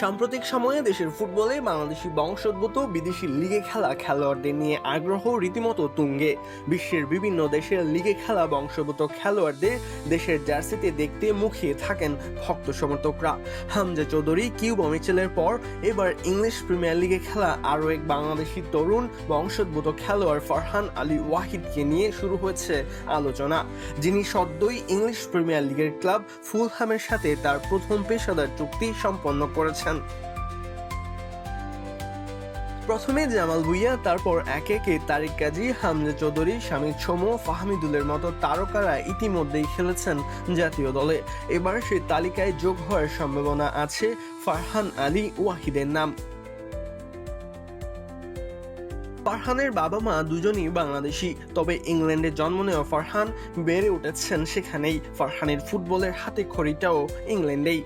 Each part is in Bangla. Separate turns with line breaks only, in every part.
সাম্প্রতিক সময়ে দেশের ফুটবলে বাংলাদেশি বংশোদ্ভূত বিদেশি লিগে খেলা খেলোয়াড়দের নিয়ে আগ্রহ রীতিমতো তুঙ্গে। বিশ্বের বিভিন্ন দেশের লিগে খেলা বংশোদ্ভূত খেলোয়াড়দের দেশের জার্সিতে দেখতে মুখিয়ে থাকেন ভক্ত সমর্থকরা। হামজা চৌধুরী, কিউবা মিচেলের পর এবার ইংলিশ প্রিমিয়ার লিগে খেলা আরও এক বাংলাদেশি তরুণ বংশোদ্ভূত খেলোয়াড় ফারহান আলী ওয়াহিদকে নিয়ে শুরু হয়েছে আলোচনা। যিনি সদ্যই ইংলিশ প্রিমিয়ার লিগের ক্লাব ফুলহামের সাথে তার প্রথম পেশাদার চুক্তি সম্পন্ন করেছেন। প্রথমে জামাল ভুইয়া, তারপর একে একে তারিক কাজী হামজা চৌধুরী শামিদ সোমো ফাহমিদুলের মতো তারকারা ইতিমধ্যেই খেলেছেন জাতীয় দলে। এবার সেই তালিকায় যোগ হওয়ার সম্ভাবনা আছে ফারহান আলী ওয়াহিদের নাম। ফারহানের বাবা মা দুজনই বাংলাদেশি, তবে ইংল্যান্ডে জন্ম নেওয়া ফারহান বেড়ে উঠেছেন সেখানেই। ফারহানের ফুটবলের হাতে খড়িটাও ইংল্যান্ডেই।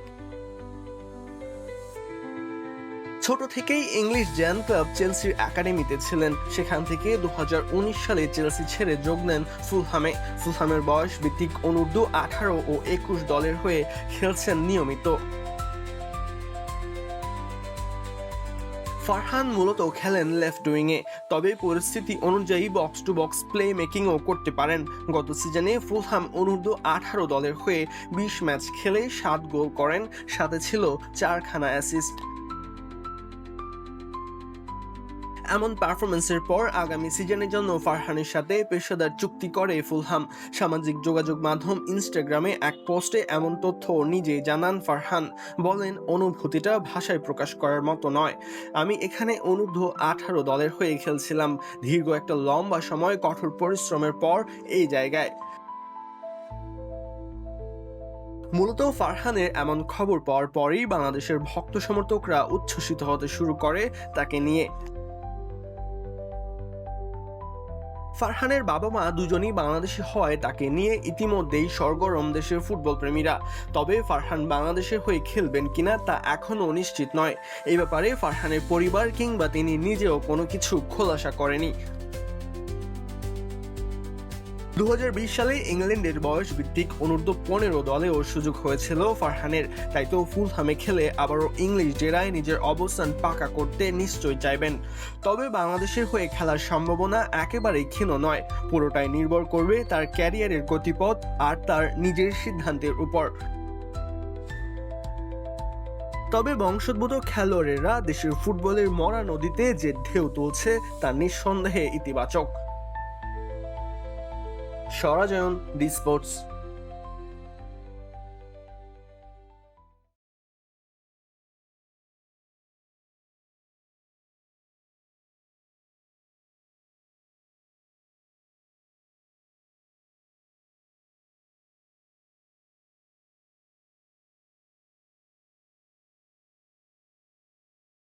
ছোট থেকেই ইংলিশ জ্যান ক্লাব চেলসির একাডেমিতে ছিলেন। সেখান থেকে দু হাজার উনিশ সালে চেলসি ছেড়ে যোগ দেন ফুলহামে। ফুলহামের বয়স ভিত্তিক অনূর্ধ্ব আঠারো ও একুশ দলের হয়ে খেলছেন নিয়মিত। ফারহান মূলত খেলেন লেফট উইংয়ে, তবে পরিস্থিতি অনুযায়ী বক্স টু বক্স প্লে মেকিংও করতে পারেন। গত সিজনে ফুলহাম অনূর্ধ্ব আঠারো দলের হয়ে বিশ ম্যাচ খেলে সাত গোল করেন, সাথে ছিল চারখানা অ্যাসিস্ট এমন পারফরমেন্সের পর আগামী সিজনের জন্য ফারহানের সাথে পেশাদার চুক্তি করে ফুলহাম। সামাজিক যোগাযোগ মাধ্যম ইনস্টাগ্রামে এক পোস্টে এমন তথ্য নিজে জানান ফারহান। বলেন, অনুভূতিটা ভাষায় প্রকাশ করার মতো নয়। আমি এখানে অনূর্ধ্ব আঠারো দলের হয়ে খেলছিলাম। দীর্ঘ একটা লম্বা সময়, কঠোর পরিশ্রমের পর এই জায়গায়। মূলত ফারহানের এমন খবর পাওয়ার পরেই বাংলাদেশের ভক্ত সমর্থকরা উচ্ছ্বসিত হতে শুরু করে তাকে নিয়ে। ফারহানের বাবা মা দুজনেই বাংলাদেশি হয়, তাকে নিয়ে ইতিমধ্যেই সরগরম দেশের ফুটবল প্রেমীরা। তবে ফারহান বাংলাদেশের হয়ে খেলবেন কিনা তা এখনও নিশ্চিত নয়। এই ব্যাপারে ফারহানের পরিবার কিংবা তিনি নিজেও কোনো কিছু খোলাসা করেনি। দু হাজার বিশ সালে ইংল্যান্ডের বয়স ভিত্তিক অনূর্ধ্ব পনেরো দলেও সুযোগ হয়েছিল ফারহানের। তাই তো ফুলহামে খেলে আবারও ইংলিশ জেরায় নিজের অবস্থান পাকা করতে নিশ্চয় চাইবেন। তবে বাংলাদেশের হয়ে খেলার সম্ভাবনা একেবারেই ক্ষীণ নয়। পুরোটাই নির্ভর করবে তার ক্যারিয়ারের গতিপথ আর তার নিজের সিদ্ধান্তের উপর। তবে বংশোদ্ভূত খেলোয়াড়েরা দেশের ফুটবলের মরা নদীতে যে ঢেউ তুলছে তা নিঃসন্দেহে ইতিবাচক। সরাজয়ন ডি স্পোর্টস